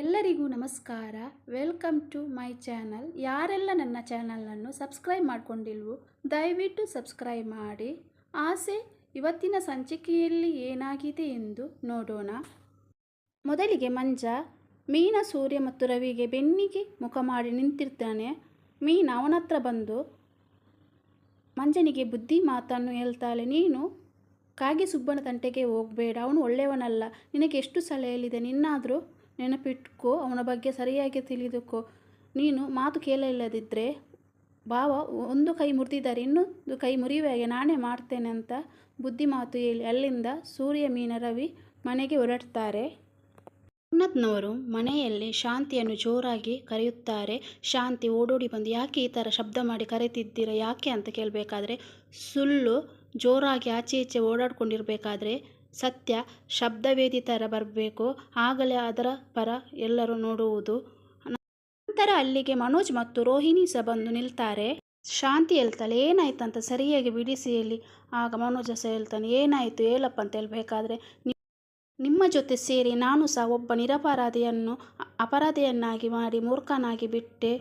ಎಲ್ಲರಿಗೂ ನಮಸ್ಕಾರ. Welcome to my channel. ಯಾರೆಲ್ಲ ನನ್ನ ಚಾನಲನ್ನು ಸಬ್ಸ್ಕ್ರೈಬ್ ಮಾಡಿಕೊಂಡಿಲ್ವೋ, ದಯವಿಟ್ಟು ಸಬ್ಸ್ಕ್ರೈಬ್ ಮಾಡಿ. ಆಸೆ, ಇವತ್ತಿನ ಸಂಚಿಕೆಯಲ್ಲಿ ಏನಾಗಿದೆ ಎಂದು ನೋಡೋಣ. ಮೊದಲಿಗೆ ಮಂಜ, ಮೀನ, ಸೂರ್ಯ ಮತ್ತು ರವಿಗೆ ಬೆನ್ನಿಗೆ ಮುಖ ಮಾಡಿ ನಿಂತಿರ್ತಾನೆ. ಮೀನ, ಅವನ ಹತ್ರ ಬಂದು, ಮಂಜನಿಗೆ ಬುದ್ಧಿ ಮಾತನ್ನು ಹೇಳ್ತಾಳೆ. ನೀನು ಕಾಗೆ ಸುಬ್ಬನ ತಂಟೆಗೆ ಹೋಗಬೇಡ. ಅವನು ಒಳ್ಳೆಯವನಲ್ಲ. ನಿನಗೆ ಎಷ್ಟು ಸಲ ನಿನ್ನಾದರೂ ನೆನಪಿಟ್ಕೋ, ಅವನ ಬಗ್ಗೆ ಸರಿಯಾಗಿ ತಿಳಿದುಕೋ. ನೀನು ಮಾತು ಕೇಳಲಿಲ್ಲದಿದ್ದರೆ ಭಾವ, ಒಂದು ಕೈ ಮುರಿದಿದ್ದಾರೆ, ಇನ್ನೊಂದು ಕೈ ಮುರಿಯುವಾಗೆ ನಾನೇ ಮಾಡ್ತೇನೆ ಅಂತ ಬುದ್ಧಿ ಮಾತು ಹೇಳಿ ಅಲ್ಲಿಂದ ಸೂರ್ಯ ಮೀನ ರವಿ ಮನೆಗೆ ಹೊರಡ್ತಾರೆ. ಉನ್ನತ್ನವರು ಮನೆಯಲ್ಲಿ ಶಾಂತಿಯನ್ನು ಜೋರಾಗಿ ಕರೆಯುತ್ತಾರೆ. ಶಾಂತಿ ಓಡೋಡಿ ಬಂದು, ಯಾಕೆ ಈ ಥರ ಶಬ್ದ ಮಾಡಿ ಕರೆತಿದ್ದೀರಾ ಯಾಕೆ? ಅಂತ ಕೇಳಬೇಕಾದ್ರೆ, ಸುಳ್ಳು ಜೋರಾಗಿ ಆಚೆ ಈಚೆ ಓಡಾಡ್ಕೊಂಡಿರಬೇಕಾದ್ರೆ ಸತ್ಯ ಶಬ್ದವೇದಿ ಥರ ಬರಬೇಕು. ಆಗಲೇ ಅದರ ಪರ ಎಲ್ಲರೂ ನೋಡುವುದು. ನಂತರ ಅಲ್ಲಿಗೆ ಮನೋಜ್ ಮತ್ತು ರೋಹಿಣಿ ಸಹ ಬಂದು ನಿಲ್ತಾರೆ. ಶಾಂತಿ ಹೇಳ್ತಾಳೆ ಏನಾಯ್ತು ಅಂತ ಸರಿಯಾಗಿ ಬಿಡಿಸಿ ಹೇಳಿ. ಆಗ ಮನೋಜ ಸಹ ಹೇಳ್ತಾನೆ, ಏನಾಯಿತು ಹೇಳಪ್ಪ ಅಂತ ಹೇಳ್ಬೇಕಾದ್ರೆ ನಿಮ್ಮ ಜೊತೆ ಸೇರಿ ನಾನು ಸಹ ಒಬ್ಬ ನಿರಪರಾಧಿಯನ್ನು, ಅಪರಾಧಿಯನ್ನಾಗಿ ಮಾಡಿ ಮೂರ್ಖನಾಗಿ ಬಿಟ್ಟೆ.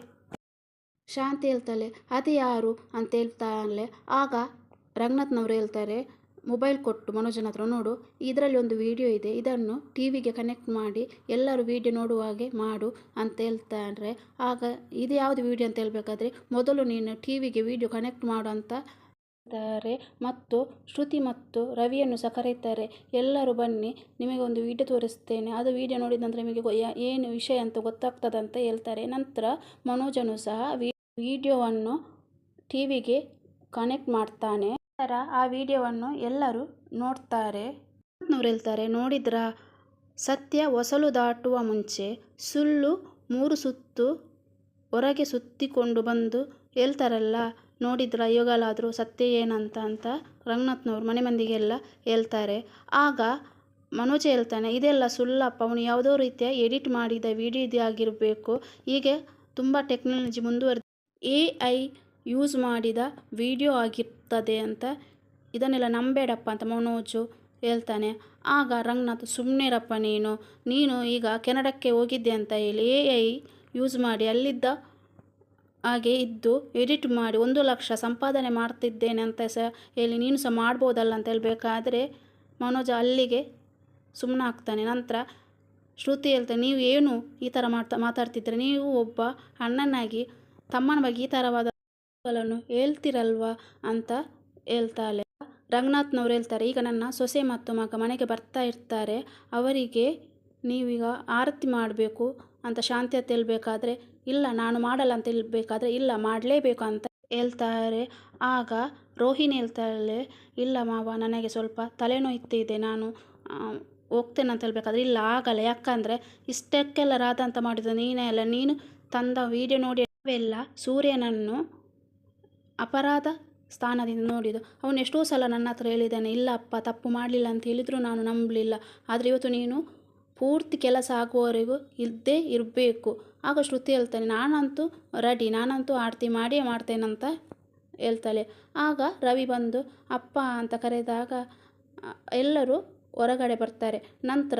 ಶಾಂತಿ ಹೇಳ್ತಾಳೆ, ಅದು ಯಾರು? ಅಂತ ಹೇಳ್ತಾಳೆ. ಆಗ ರಂಗನಾಥ್ನವ್ರು ಹೇಳ್ತಾರೆ ಮೊಬೈಲ್ ಕೊಟ್ಟು ಮನೋಜನ ಹತ್ರ ನೋಡು. ಇದರಲ್ಲಿ ಒಂದು ವಿಡಿಯೋ ಇದೆ. ಇದನ್ನು ಟಿ ವಿಗೆ ಕನೆಕ್ಟ್ ಮಾಡಿ ಎಲ್ಲರೂ ವಿಡಿಯೋ ನೋಡುವ ಹಾಗೆ ಮಾಡು ಅಂತ ಹೇಳ್ತಾರೆ ಆಗ ಇದು ಯಾವುದು ವಿಡಿಯೋ ಅಂತ ಹೇಳಬೇಕಾದ್ರೆ, ಮೊದಲು ನೀನು ಟಿ ವಿಗೆ ವಿಡಿಯೋ ಕನೆಕ್ಟ್ ಮಾಡು ಅಂತ ಹೇಳ್ತಾರೆ. ಮತ್ತು ಶ್ರುತಿ ಮತ್ತು ರವಿಯನ್ನು ಸಹ ಕರೀತಾರೆ. ಎಲ್ಲರೂ ಬನ್ನಿ, ನಿಮಗೆ ಒಂದು ವಿಡಿಯೋ ತೋರಿಸ್ತೇನೆ. ಅದು ವಿಡಿಯೋ ನೋಡಿದ ನಂತರ ನಿಮಗೆ ಏನು ವಿಷಯ ಅಂತ ಗೊತ್ತಾಗ್ತದೆ ಅಂತ ಹೇಳ್ತಾರೆ. ನಂತರ ಮನೋಜನು ಸಹ ವಿಡಿಯೋವನ್ನು ಟಿ ವಿಗೆ ಕನೆಕ್ಟ್ ಮಾಡ್ತಾನೆ. ನಂತರ ಆ ವಿಡಿಯೋವನ್ನು ಎಲ್ಲರೂ ನೋಡ್ತಾರೆ. ಹೇಳ್ತಾರೆ, ನೋಡಿದ್ರ? ಸತ್ಯ ಹೊಸಲು ದಾಟುವ ಮುಂಚೆ ಸುಳ್ಳು ಮೂರು ಸುತ್ತು ಹೊರಗೆ ಸುತ್ತಿಕೊಂಡು ಬಂದು ಹೇಳ್ತಾರಲ್ಲ, ನೋಡಿದ್ರ? ಇವಾಗಲಾದರೂ ಸತ್ಯ ಏನಂತ ಅಂತ ರಂಗನಾಥ್ನವ್ರು ಮನೆ ಮಂದಿಗೆಲ್ಲ ಹೇಳ್ತಾರೆ. ಆಗ ಮನೋಜ ಹೇಳ್ತಾನೆ, ಇದೆಲ್ಲ ಸುಳ್ಳಪ್ಪ, ಅವನು ಯಾವುದೋ ರೀತಿಯ ಎಡಿಟ್ ಮಾಡಿದ ವಿಡಿಯೋ ಇದಾಗಿರಬೇಕು ಹೀಗೆ ತುಂಬ ಟೆಕ್ನಾಲಜಿ ಮುಂದುವರೆದ ಎ ಐ ಯೂಸ್ ಮಾಡಿದ ವಿಡಿಯೋ ಆಗಿರ್ತದೆ ಅಂತ. ಇದನ್ನೆಲ್ಲ ನಂಬೇಡಪ್ಪ ಅಂತ ಮನೋಜು ಹೇಳ್ತಾನೆ. ಆಗ ರಂಗನಾಥ್ ಸುಮ್ಮನೆರಪ್ಪ ನೀನು. ನೀನು ಈಗ ಕೆನಡಕ್ಕೆ ಹೋಗಿದ್ದೆ ಅಂತ ಹೇಳಿ ಎ ಐ ಯೂಸ್ ಮಾಡಿ ಅಲ್ಲಿದ್ದ ಹಾಗೆ ಇದ್ದು ಎಡಿಟ್ ಮಾಡಿ ಒಂದು ಲಕ್ಷ ಸಂಪಾದನೆ ಮಾಡ್ತಿದ್ದೇನೆ ಅಂತ ಸಹ ಹೇಳಿ ನೀನು ಸಹ ಮಾಡ್ಬೋದಲ್ಲ ಅಂತ ಹೇಳಬೇಕಾದ್ರೆ ಮನೋಜ ಅಲ್ಲಿಗೆ ಸುಮ್ಮನಾಗ್ತಾನೆ ನಂತರ ಶ್ರುತಿ ಹೇಳ್ತಾನೆ, ನೀವು ಏನು ಈ ಥರ ಮಾಡ್ತಾ ಮಾತಾಡ್ತಿದ್ರೆ ನೀವು ಒಬ್ಬ ಅಣ್ಣನಾಗಿ ತಮ್ಮನ ಬಗ್ಗೆ ಈ ಥರವಾದ ಗಳನ್ನು ಹೇಳ್ತಿರಲ್ವಾ ಅಂತ ಹೇಳ್ತಾಳೆ. ರಂಗನಾಥ್ನವ್ರು ಹೇಳ್ತಾರೆ, ಈಗ ನನ್ನ ಸೊಸೆ ಮತ್ತು ಮಗ ಮನೆಗೆ ಬರ್ತಾ ಇರ್ತಾರೆ, ಅವರಿಗೆ ನೀವೀಗ ಆರತಿ ಮಾಡಬೇಕು ಅಂತ ಶಾಂತಿ ಅಂತ ಹೇಳ್ಬೇಕಾದ್ರೆ, ಇಲ್ಲ ನಾನು ಮಾಡಲ್ಲ ಅಂತ ಹೇಳ್ಬೇಕಾದ್ರೆ, ಇಲ್ಲ ಮಾಡಲೇಬೇಕು ಅಂತ ಹೇಳ್ತಾರೆ. ಆಗ ರೋಹಿಣಿ ಹೇಳ್ತಾಳೆ, ಇಲ್ಲ ಮಾವ, ನನಗೆ ಸ್ವಲ್ಪ ತಲೆನೋಯ್ತಿದೆ, ನಾನು ಹೋಗ್ತೇನೆ ಅಂತ ಹೇಳ್ಬೇಕಾದ್ರೆ, ಇಲ್ಲ ಆಗಲ್ಲ. ಯಾಕಂದರೆ ಇಷ್ಟಕ್ಕೆಲ್ಲ ರಾಧ ಅಂತ ಮಾಡಿದ ನೀನೇ ಅಲ್ಲ. ನೀನು ತಂದ ವಿಡಿಯೋ ನೋಡಿ ಅವೆಲ್ಲ ಸೂರ್ಯನನ್ನು ಅಪರಾಧ ಸ್ಥಾನದಿಂದ ನೋಡಿದ್ದು. ಅವನು ಎಷ್ಟೋ ಸಲ ನನ್ನ ಹತ್ರ ಹೇಳಿದ್ದಾನೆ, ಇಲ್ಲ ಅಪ್ಪ, ತಪ್ಪು ಮಾಡಲಿಲ್ಲ ಅಂತ ಹೇಳಿದರೂ ನಾನು ನಂಬಲಿಲ್ಲ. ಆದರೆ ಇವತ್ತು ನೀನು ಪೂರ್ತಿ ಕೆಲಸ ಆಗುವವರೆಗೂ ಇದ್ದೇ ಇರಬೇಕು. ಆಗ ಶ್ರುತಿ ಹೇಳ್ತಾನೆ, ನಾನಂತೂ ರೆಡಿ, ನಾನಂತೂ ಆರತಿ ಮಾಡಿಯೇ ಮಾಡ್ತೇನಂತ ಹೇಳ್ತಾಳೆ. ಆಗ ರವಿ ಬಂದು, ಅಪ್ಪ ಅಂತ ಕರೆದಾಗ, ಎಲ್ಲರೂ ಹೊರಗಡೆ ಬರ್ತಾರೆ. ನಂತರ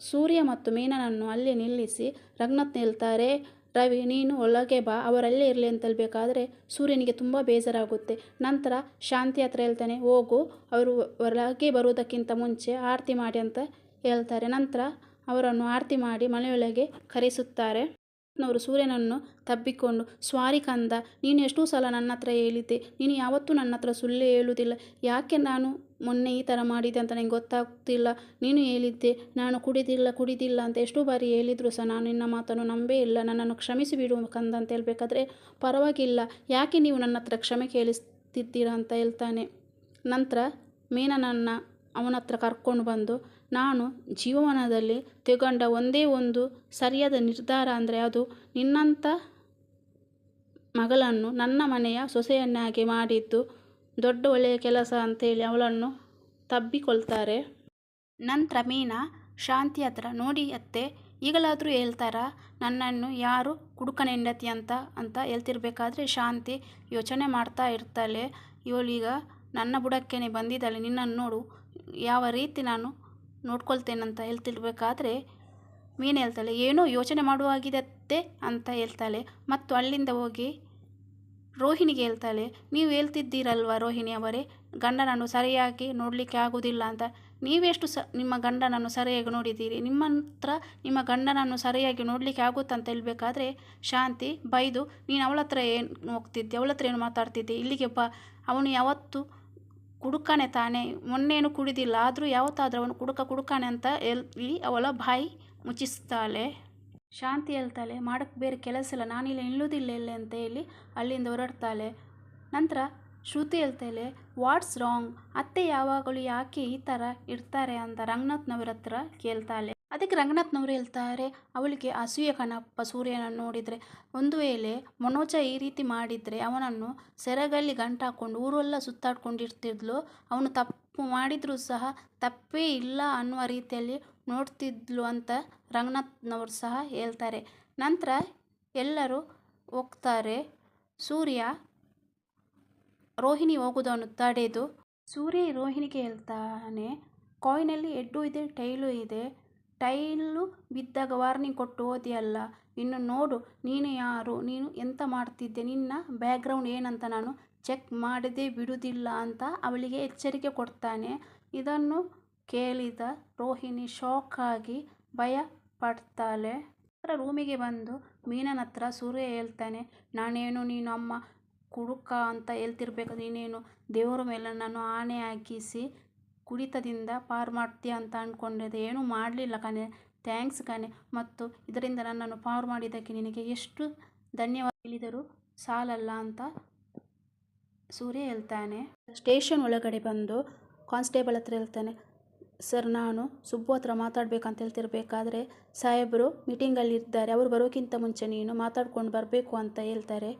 ಸೂರ್ಯ ಮತ್ತು ಮೀನನನ್ನು ಅಲ್ಲಿ ನಿಲ್ಲಿಸಿ ರಂಗನಾಥ್ ಹೇಳ್ತಾರೆ ರವಿ, ನೀನು ಒಳಗೆ ಬಾ, ಅವರಲ್ಲೇ ಇರಲಿ ಅಂತ ಹೇಳ್ಬೇಕಾದ್ರೆ ಸೂರ್ಯನಿಗೆ ತುಂಬ ಬೇಜಾರಾಗುತ್ತೆ. ನಂತರ ಶಾಂತಿ ಹತ್ರ ಹೇಳ್ತಾನೆ, ಹೋಗು, ಅವರು ಒಳಗೆ ಬರುವುದಕ್ಕಿಂತ ಮುಂಚೆ ಆರತಿ ಮಾಡಿ ಅಂತ ಹೇಳ್ತಾರೆ. ನಂತರ ಅವರನ್ನು ಆರತಿ ಮಾಡಿ ಮನೆಯೊಳಗೆ ಕರೆಸುತ್ತಾರೆ. ನವರು ಸೂರ್ಯನನ್ನು ತಬ್ಬಿಕೊಂಡು, ಸ್ವಾರಿ ಕಂದ, ನೀನು ಎಷ್ಟೋ ಸಲ ನನ್ನ ಹತ್ರ ಹೇಳಿದ್ದೆ, ನೀನು ಯಾವತ್ತೂ ನನ್ನ ಹತ್ರ ಸುಳ್ಳು ಹೇಳುವುದಿಲ್ಲ, ಯಾಕೆ ನಾನು ಮೊನ್ನೆ ಈ ಥರ ಮಾಡಿದೆ ಅಂತ ನನಗೆ ಗೊತ್ತಾಗ್ತಿಲ್ಲ? ನೀನು ಹೇಳಿದ್ದೆ, ನಾನು ಕುಡಿದಿಲ್ಲ ಕುಡಿದಿಲ್ಲ ಅಂತ ಎಷ್ಟೋ ಬಾರಿ ಹೇಳಿದ್ರು ಸಹ, ನಾನು ನಿನ್ನ ಮಾತನ್ನು ನಂಬೇ ಇಲ್ಲ, ನನ್ನನ್ನು ಕ್ಷಮಿಸಿ ಬಿಡು ಕಂದ ಅಂತ ಹೇಳಬೇಕಾದ್ರೆ ಪರವಾಗಿಲ್ಲ, ಯಾಕೆ ನೀವು ನನ್ನ ಹತ್ರ ಕ್ಷಮೆ ಕೇಳಿಸ್ತಿದ್ದೀರಾ ಅಂತ ಹೇಳ್ತಾನೆ. ನಂತರ ಮೀನನನ್ನ ಅವನ ಹತ್ರ ಕರ್ಕೊಂಡು ಬಂದು, ನಾನು ಜೀವನದಲ್ಲಿ ತೆಗೊಂಡ ಒಂದೇ ಒಂದು ಸರಿಯಾದ ನಿರ್ಧಾರ ಅಂದರೆ ಅದು ನಿನ್ನಂಥ ಮಗಳನ್ನು ನನ್ನ ಮನೆಯ ಸೊಸೆಯನ್ನಾಗಿ ಮಾಡಿದ್ದು ದೊಡ್ಡ ಒಳ್ಳೆಯ ಕೆಲಸ ಅಂತೇಳಿ ಅವಳನ್ನು ತಬ್ಬಿಕೊಳ್ತಾರೆ. ನಂತರ ಮೀನಾ ಶಾಂತಿ ಹತ್ರ ನೋಡಿ, ಅತ್ತೆ, ಈಗಲಾದರೂ ಹೇಳ್ತಾರಾ? ನನ್ನನ್ನು ಯಾರು ಕುಡುಕನ ಹೆಂಡತಿ ಅಂತ ಅಂತ ಹೇಳ್ತಿರ್ಬೇಕಾದ್ರೆ ಶಾಂತಿ ಯೋಚನೆ ಮಾಡ್ತಾ ಇರ್ತಾಳೆ. ಇವಳೀಗ ನನ್ನ ಬುಡಕ್ಕೇನೆ ಬಂದಿದ್ದಾಳೆ. ನಿನ್ನನ್ನು ನೋಡು ಯಾವ ರೀತಿ ನಾನು ನೋಡ್ಕೊಳ್ತೇನಂತ ಹೇಳ್ತಿರ್ಬೇಕಾದ್ರೆ ಮೀನು ಹೇಳ್ತಾಳೆ, ಏನೋ ಯೋಚನೆ ಮಾಡುವಾಗಿದತ್ತೆ ಅಂತ ಹೇಳ್ತಾಳೆ. ಮತ್ತು ಅಲ್ಲಿಂದ ಹೋಗಿ ರೋಹಿಣಿಗೆ ಹೇಳ್ತಾಳೆ, ನೀವು ಹೇಳ್ತಿದ್ದೀರಲ್ವ ರೋಹಿಣಿ ಅವರೇ, ಗಂಡನನ್ನು ಸರಿಯಾಗಿ ನೋಡಲಿಕ್ಕೆ ಆಗುವುದಿಲ್ಲ ಅಂತ. ನೀವೆಷ್ಟು ಸ, ನಿಮ್ಮ ಗಂಡನನ್ನು ಸರಿಯಾಗಿ ನೋಡಿದ್ದೀರಿ? ನಿಮ್ಮ ಹತ್ರ ನಿಮ್ಮ ಗಂಡನನ್ನು ಸರಿಯಾಗಿ ನೋಡಲಿಕ್ಕೆ ಆಗುತ್ತಂತ ಹೇಳಬೇಕಾದ್ರೆ, ಶಾಂತಿ, ಬೈದು, ನೀನು ಅವಳ ಹತ್ರ ಏನು ಹೋಗ್ತಿದ್ದೆ ಅವಳ ಹತ್ರ ಏನು ಮಾತಾಡ್ತಿದ್ದೆ ಇಲ್ಲಿಗೆ ಬಾ. ಅವನು ಯಾವತ್ತು ಕುಡುಕನೆ ತಾನೇ. ಮೊನ್ನೇನು ಕುಡಿದಿಲ್ಲ, ಆದರೂ ಯಾವತ್ತಾದರೂ ಅವನು ಕುಡುಕ ಕುಡುಕಾನೆ ಅಂತ ಎಲ್ಲಿ ಅವಳ ಬಾಯಿ ಮುಚ್ಚಿಸ್ತಾಳೆ. ಶಾಂತಿ ಹೇಳ್ತಾಳೆ ಮಾಡೋಕ್ಕೆ ಬೇರೆ ಕೆಲಸ ಇಲ್ಲ ಇಲ್ಲಿ ನಿಲ್ಲುವುದಿಲ್ಲ ಇಲ್ಲೇ ಅಂತ ಹೇಳಿ ಅಲ್ಲಿಂದ ಹೊರಡ್ತಾಳೆ. ನಂತರ ಶ್ರುತಿ ಹೇಳ್ತಾಳೆ ವಾಟ್ಸ್ ರಾಂಗ್ ಅತ್ತೆ ಯಾವಾಗಲೂ ಯಾಕೆ ಈ ಥರ ಇರ್ತಾರೆ ಅಂತ ರಂಗನಾಥ್ನವ್ರ ಹತ್ರ ಕೇಳ್ತಾಳೆ. ಅದಕ್ಕೆ ರಂಗನಾಥ್ನವ್ರು ಹೇಳ್ತಾರೆ, ಅವಳಿಗೆ ಅಸೂಯ ಕಣಪ್ಪ ಸೂರ್ಯನನ್ನು ನೋಡಿದರೆ. ಒಂದು ವೇಳೆ ಮನೋಜ ಈ ರೀತಿ ಮಾಡಿದರೆ ಅವನನ್ನು ಸೆರಗಲ್ಲಿ ಗಂಟು ಹಾಕ್ಕೊಂಡು ಊರೆಲ್ಲ ಸುತ್ತಾಡ್ಕೊಂಡಿರ್ತಿದ್ಲು, ಅವನು ತಪ್ಪು ಮಾಡಿದರೂ ಸಹ ತಪ್ಪೇ ಇಲ್ಲ ಅನ್ನುವ ರೀತಿಯಲ್ಲಿ ನೋಡ್ತಿದ್ಲು ಅಂತ ರಂಗನಾಥ್ನವರು ಸಹ ಹೇಳ್ತಾರೆ. ನಂತರ ಎಲ್ಲರೂ ಹೋಗ್ತಾರೆ. ಸೂರ್ಯ ರೋಹಿಣಿ ಹೋಗುವುದನ್ನು ತಡೆದು, ಸೂರ್ಯ ರೋಹಿಣಿಗೆ ಹೇಳ್ತಾನೆ, ಕಾಯಿನಲ್ಲಿ ಎಡ್ಡು ಇದೆ, ಟೈಲು ಇದೆ ಟೈಲು ಬಿದ್ದಾಗ ವಾರ್ನಿಂಗ್ ಕೊಟ್ಟು ಹೋದಿಯಲ್ಲ ಇನ್ನು ನೋಡು, ನೀನು ಯಾರು, ನೀನು ಎಂತ ಮಾಡ್ತಿದ್ದೆ, ನಿನ್ನ ಬ್ಯಾಕ್ಗ್ರೌಂಡ್ ಏನಂತ ನಾನು ಚೆಕ್ ಮಾಡದೇ ಬಿಡುವುದಿಲ್ಲ ಅಂತ ಅವಳಿಗೆ ಎಚ್ಚರಿಕೆ ಕೊಡ್ತಾನೆ. ಇದನ್ನು ಕೇಳಿದ ರೋಹಿಣಿ ಶಾಕ್ ಆಗಿ ಭಯ ಪಡ್ತಾಳೆ. ನಂತರ ರೂಮಿಗೆ ಬಂದು ಮೀನನ ಹತ್ರ ಸೂರ್ಯ ಹೇಳ್ತಾನೆ, ನಾನೇನು ನೀನು ಅಮ್ಮ ಕುಡುಕ ಅಂತ ಹೇಳ್ತಿರ್ಬೇಕು, ನೀನೇನು ದೇವರ ಮೇಲೆ ನಾನು ಆನೆ ಹಾಕಿಸಿ ಕುಡಿತದಿಂದ ಪಾರು ಮಾಡ್ತೀಯ ಅಂತ ಅಂದ್ಕೊಂಡಿದ್ದೆ ಏನೂ ಮಾಡಲಿಲ್ಲ ಕಣೆ. ಥ್ಯಾಂಕ್ಸ್ ಕಣೆ. ಮತ್ತು ಇದರಿಂದ ನನ್ನನ್ನು ಪಾರು ಮಾಡಿದ್ದಕ್ಕೆ ನಿನಗೆ ಎಷ್ಟು ಧನ್ಯವಾದ ಹೇಳಿದರೂ ಸಾಲಲ್ಲ ಅಂತ ಸೂರ್ಯ ಹೇಳ್ತಾನೆ. ಸ್ಟೇಷನ್ ಒಳಗಡೆ ಬಂದು ಕಾನ್ಸ್ಟೇಬಲ್ ಹತ್ರ ಹೇಳ್ತಾನೆ, ಸರ್, ನಾನು ಸುಬ್ಬು ಹತ್ರ ಮಾತಾಡಬೇಕಂತ ಹೇಳ್ತಿರ್ಬೇಕಾದ್ರೆ ಸಾಹೇಬರು ಮೀಟಿಂಗಲ್ಲಿ ಇದ್ದಾರೆ ಅವರು ಬರೋಕ್ಕಿಂತ ಮುಂಚೆ ನೀನು ಮಾತಾಡ್ಕೊಂಡು ಬರಬೇಕು ಅಂತ ಹೇಳ್ತಾರೆ.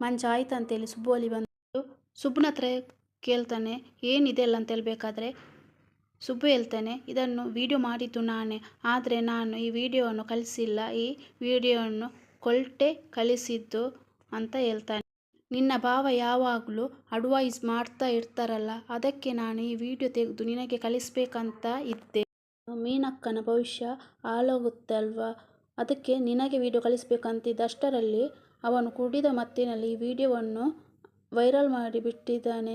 ಮಂಜ ಆಯ್ತಂತೇಳಿ ಸುಬ್ಬು ಅಲ್ಲಿ ಬಂದು ಸುಬ್ಬನ ಹತ್ರ ಕೇಳ್ತಾನೆ ಏನಿದೆ ಅಂತ ಹೇಳಬೇಕಾದ್ರೆ? ಸುಬ್ಬು ಹೇಳ್ತಾನೆ, ಇದನ್ನು ವಿಡಿಯೋ ಮಾಡಿದ್ದು ನಾನೇ, ಆದರೆ ನಾನು ಈ ವಿಡಿಯೋವನ್ನು ಕಳಿಸಿಲ್ಲ, ಈ ವಿಡಿಯೋವನ್ನು ಕೊಲ್ಟೆ ಕಳಿಸಿದ್ದು, ಅಂತ ಹೇಳ್ತಾನೆ. ನಿನ್ನ ಭಾವ ಯಾವಾಗಲೂ ಅಡ್ವೈಸ್ ಮಾಡ್ತಾ ಇರ್ತಾರಲ್ಲ, ಅದಕ್ಕೆ ನಾನು ಈ ವಿಡಿಯೋ ತೆಗೆದು ನಿನಗೆ ಕಳಿಸ್ಬೇಕಂತ ಇದ್ದೆ. ಮೀನಕ್ಕನ ಭವಿಷ್ಯ ಹಾಳಾಗುತ್ತಲ್ವಾ? ಅದಕ್ಕೆ ನಿನಗೆ ವಿಡಿಯೋ ಕಳಿಸ್ಬೇಕಂತಿದ್ದ ಅಷ್ಟರಲ್ಲಿ ಅವನು ಕುಡಿದ ಮತ್ತಿನಲ್ಲಿ ಈ ವಿಡಿಯೋವನ್ನು ವೈರಲ್ ಮಾಡಿ ಬಿಟ್ಟಿದ್ದಾನೆ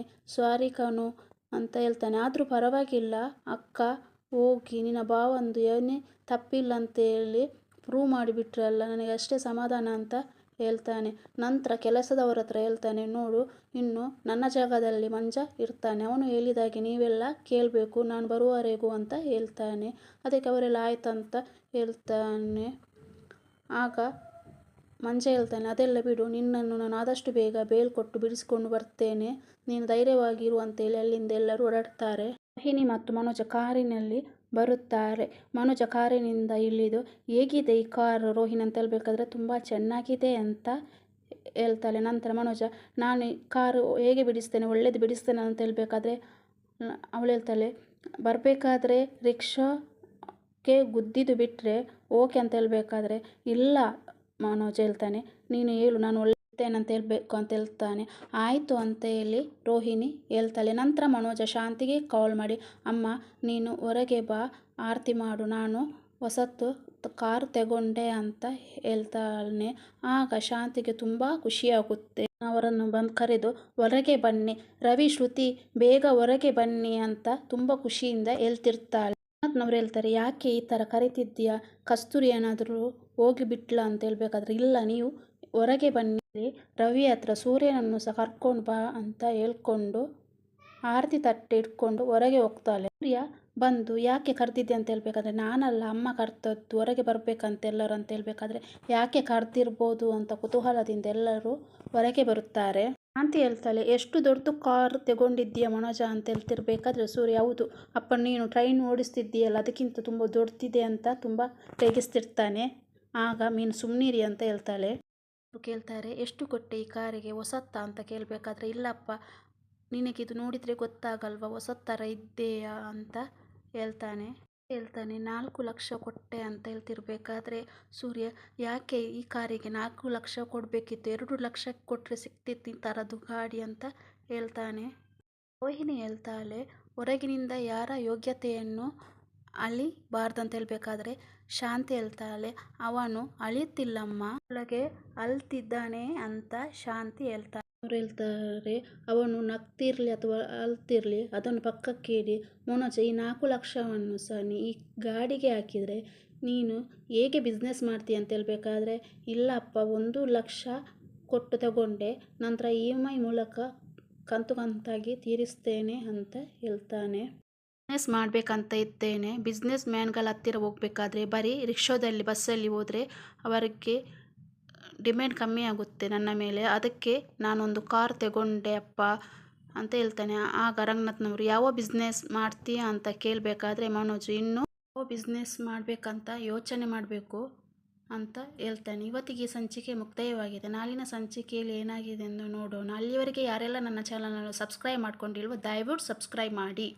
ಕಣು ಅಂತ ಹೇಳ್ತಾನೆ. ಆದರೂ ಪರವಾಗಿಲ್ಲ. ಅಕ್ಕ, ಹೋಗಿ, ನಿನ್ನ ಭಾವಂದು ಏನೇ ತಪ್ಪಿಲ್ಲ ಅಂತ ಹೇಳಿ ಪ್ರೂವ್ ಮಾಡಿಬಿಟ್ರಲ್ಲ, ನನಗೆ ಅಷ್ಟೇ ಸಮಾಧಾನ ಅಂತ ಹೇಳ್ತಾನೆ. ನಂತರ ಕೆಲಸದವರ ಹತ್ರ ಹೇಳ್ತಾನೆ, ನೋಡು, ಇನ್ನು ನನ್ನ ಜಾಗದಲ್ಲಿ ಮಂಜ ಇರ್ತಾನೆ. ಅವನು ಹೇಳಿದಾಗೆ ನೀವೆಲ್ಲ ಕೇಳಬೇಕು, ನಾನು ಬರುವವರೆಗೂ ಅಂತ ಹೇಳ್ತಾನೆ. ಅದಕ್ಕೆ ಅವರೆಲ್ಲ ಆಯ್ತಂತ ಹೇಳ್ತಾನೆ. ಆಗ ಮಂಜ ಹೇಳ್ತಾನೆ, ಅದೆಲ್ಲ ಬಿಡು. ನಿನ್ನನ್ನು ನಾನು ಆದಷ್ಟು ಬೇಗ ಬೇಲ್ ಕೊಟ್ಟು ಬಿಡಿಸಿಕೊಂಡು ಬರ್ತೇನೆ. ನೀನು ಧೈರ್ಯವಾಗಿರು ಅಂತೇಳಿ ಅಲ್ಲಿಂದ ಎಲ್ಲರೂ ಹೊರಡ್ತಾರೆ. ರೋಹಿಣಿ ಮತ್ತು ಮನೋಜ ಕಾರಿನಲ್ಲಿ ಬರುತ್ತಾರೆ. ಮನೋಜ ಕಾರಿನಿಂದ ಇಳಿದು, ಹೇಗಿದೆ ಈ ಕಾರು ರೋಹಿಣಿ ಅಂತ ಹೇಳಬೇಕಾದ್ರೆ ತುಂಬ ಚೆನ್ನಾಗಿದೆ ಅಂತ ಹೇಳ್ತಾಳೆ. ನಂತರ ಮನೋಜ, ನಾನು ಕಾರು ಹೇಗೆ ಬಿಡಿಸ್ತೇನೆ, ಒಳ್ಳೇದು ಬಿಡಿಸ್ತೇನೆ ಅಂತ ಹೇಳಬೇಕಾದ್ರೆ ಅವಳು ಹೇಳ್ತಾಳೆ, ಬರಬೇಕಾದ್ರೆ ರಿಕ್ಷಾಕ್ಕೆ ಗುದ್ದಿದ್ದು ಬಿಟ್ಟರೆ ಓಕೆ ಅಂತ ಹೇಳಬೇಕಾದ್ರೆ ಇಲ್ಲ ಮನೋಜ್ ಹೇಳ್ತಾನೆ, ನೀನು ಹೇಳು, ನಾನು ಒಳ್ಳೆತೇನಂತ ಹೇಳಬೇಕು ಅಂತ ಹೇಳ್ತಾನೆ. ಆಯಿತು ಅಂತ ಹೇಳಿ ರೋಹಿಣಿ ಹೇಳ್ತಾಳೆ, ನಂತರ ಮನೋಜ ಶಾಂತಿಗೆ ಕಾಲ್ ಮಾಡಿ, ಅಮ್ಮ, ನೀನು ಹೊರಗೆ ಬಾ, ಆರತಿ ಮಾಡು, ನಾನು ಹೊಸತು ಕಾರ್ ತಗೊಂಡೆ ಅಂತ ಹೇಳ್ತಾನೆ. ಆಗ ಶಾಂತಿಗೆ ತುಂಬ ಖುಷಿಯಾಗುತ್ತೆ. ಅವರನ್ನು ಬಂದು ಕರೆದು, ಹೊರಗೆ ಬನ್ನಿ, ರವಿ, ಶ್ರುತಿ, ಬೇಗ ಹೊರಗೆ ಬನ್ನಿ ಅಂತ ತುಂಬ ಖುಷಿಯಿಂದ ಹೇಳ್ತಿರ್ತಾಳೆ. ರಂಗನಾಥ್ನವ್ರು ಹೇಳ್ತಾರೆ, ಯಾಕೆ ಈ ಥರ ಕರಿತಿದ್ದೀಯಾ? ಕಸ್ತೂರಿ ಏನಾದರೂ ಹೋಗಿ ಬಿಟ್ಲ ಅಂತ ಹೇಳ್ಬೇಕಾದ್ರೆ, ಇಲ್ಲ, ನೀವು ಹೊರಗೆ ಬನ್ನಿ, ರವಿ ಹತ್ರ ಸೂರ್ಯನನ್ನು ಸಹ ಕರ್ಕೊಂಡು ಬಾ ಅಂತ ಹೇಳ್ಕೊಂಡು ಆರತಿ ತಟ್ಟೆ ಇಟ್ಕೊಂಡು ಹೊರಗೆ ಹೋಗ್ತಾಳೆ. ಸೂರ್ಯ ಬಂದು, ಯಾಕೆ ಕರೆದಿದ್ದೆ ಅಂತ ಹೇಳ್ಬೇಕಾದ್ರೆ, ನಾನಲ್ಲ, ಅಮ್ಮ ಕರ್ತದ್ದು ಹೊರಗೆ ಬರಬೇಕಂತ ಎಲ್ಲರೂ ಅಂತ ಹೇಳ್ಬೇಕಾದ್ರೆ, ಯಾಕೆ ಕರೆದಿರ್ಬೋದು? ಅಂತ ಕುತೂಹಲದಿಂದ ಎಲ್ಲರೂ ಹೊರಗೆ ಬರುತ್ತಾರೆ. ಶಾಂತಿ ಹೇಳ್ತಾಳೆ. ಎಷ್ಟು ದೊಡ್ಡದು ಕಾರ್ ತಗೊಂಡಿದ್ದೀಯ ಮನೋಜ? ಅಂತ ಹೇಳ್ತಿರ್ಬೇಕಾದ್ರೆ, ಸೂರ್ಯ, ಹೌದು. ಅಪ್ಪ, ನೀನು ಟ್ರೈನ್ ಓಡಿಸ್ತಿದ್ದೀಯಲ್ಲ, ಅದಕ್ಕಿಂತ ತುಂಬ ದೊಡ್ಡದಿದೆ ಅಂತ ತುಂಬ ರೇಗಿಸ್ತಿರ್ತಾನೆ. ಆಗ ಮೀನು ಸುಮ್ಮನಿರಿ ಅಂತ ಹೇಳ್ತಾಳೆ. ಕೇಳ್ತಾರೆ, ಎಷ್ಟು ಕೊಟ್ಟೆ ಈ ಕಾರಿಗೆ? ಹೊಸತ್ತಾ? ಅಂತ ಕೇಳಬೇಕಾದ್ರೆ ಇಲ್ಲಪ್ಪ ನಿನಗಿದು ನೋಡಿದರೆ ಗೊತ್ತಾಗಲ್ವಾ? ಹೊಸತ್ತರ ಇದ್ದೀಯಾ? ಅಂತ ಹೇಳ್ತಾನೆ. ಹೇಳ್ತಾನೆ, ನಾಲ್ಕು ಲಕ್ಷ ಕೊಟ್ಟೆ ಅಂತ ಹೇಳ್ತಿರ್ಬೇಕಾದ್ರೆ ಸೂರ್ಯ, ಯಾಕೆ ಈ ಕಾರಿಗೆ ನಾಲ್ಕು ಲಕ್ಷ ಕೊಡಬೇಕಿತ್ತು? ಎರಡು ಲಕ್ಷ ಕೊಟ್ಟರೆ ಸಿಕ್ತಿತ್ತು ಥರದ್ದು ಗಾಡಿ ಅಂತ ಹೇಳ್ತಾನೆ. ರೋಹಿಣಿ ಹೇಳ್ತಾಳೆ ಹೊರಗಿನಿಂದ ಯಾರ ಯೋಗ್ಯತೆಯನ್ನು ಅಳಿಬಾರ್ದಂತ ಹೇಳ್ಬೇಕಾದ್ರೆ ಶಾಂತಿ ಹೇಳ್ತಾಳೆ ಅವನು ಅಳಿತಿಲ್ಲಮ್ಮ ಒಳಗೆ ಅಳ್ತಿದ್ದಾನೆ ಅಂತ ಶಾಂತಿ ಹೇಳ್ತಾಳೆ ಹೇಳ್ತಾರೆ, ಅವನು ನಗ್ತಿರಲಿ ಅಥವಾ ಅಳ್ತಿರಲಿ ಅದನ್ನು ಪಕ್ಕಕ್ಕೆ ಇಡಿ. ಮನೋಜ್ ಈ ನಾಲ್ಕು ಲಕ್ಷವನ್ನು ಸಹ ನೀ ಈ ಗಾಡಿಗೆ ಹಾಕಿದರೆ ನೀನು ಹೇಗೆ ಬಿಸ್ನೆಸ್ ಮಾಡ್ತೀಯ ಅಂತ ಹೇಳ್ಬೇಕಾದ್ರೆ ಇಲ್ಲಪ್ಪ ಒಂದು ಲಕ್ಷ ಕೊಟ್ಟು ತಗೊಂಡೆ, ನಂತರ ಇ ಎಂ ಐ ಮೂಲಕ ಕಂತು ಕಂತಾಗಿ ತೀರಿಸ್ತೇನೆ ಅಂತ ಹೇಳ್ತಾನೆ. ಬಿಸ್ನೆಸ್ ಮಾಡಬೇಕಂತ ಇದ್ದೇನೆ. ಬಿಸ್ನೆಸ್ ಮ್ಯಾನ್ಗಳ ಹತ್ತಿರ ಹೋಗಬೇಕಾದ್ರೆ ಬರೀ ರಿಕ್ಷಾದಲ್ಲಿ, ಬಸ್ಸಲ್ಲಿ ಹೋದರೆ ಅವರಿಗೆ ಡಿಮ್ಯಾಂಡ್ ಕಮ್ಮಿ ಆಗುತ್ತೆ ನನ್ನ ಮೇಲೆ. ಅದಕ್ಕೆ ನಾನೊಂದು ಕಾರ್ ತಗೊಂಡೆ, ಅಪ್ಪ, ಅಂತ ಹೇಳ್ತಾನೆ. ಆಗ ರಂಗನಾಥ್ನವರು, ಯಾವ ಬಿಸ್ನೆಸ್ ಮಾಡ್ತೀಯಾ? ಅಂತ ಕೇಳಬೇಕಾದ್ರೆ, ಮನೋಜ್, ಇನ್ನೂ ಯಾವ ಬಿಸ್ನೆಸ್ ಮಾಡಬೇಕಂತ ಯೋಚನೆ ಮಾಡಬೇಕು? ಅಂತ ಹೇಳ್ತಾನೆ. ಇವತ್ತಿಗೆ ಸಂಚಿಕೆ ಮುಕ್ತಾಯವಾಗಿದೆ. ನಾಳಿನ ಸಂಚಿಕೆಯಲ್ಲಿ ಏನಾಗಿದೆ ಎಂದು ನೋಡೋಣ. ಅಲ್ಲಿಯವರೆಗೆ ಯಾರೆಲ್ಲ ನನ್ನ ಚಾನಲನ್ನು ಸಬ್ಸ್ಕ್ರೈಬ್ ಮಾಡ್ಕೊಂಡಿಲ್ವೋ, ದಯವಿಟ್ಟು ಸಬ್ಸ್ಕ್ರೈಬ್ ಮಾಡಿ.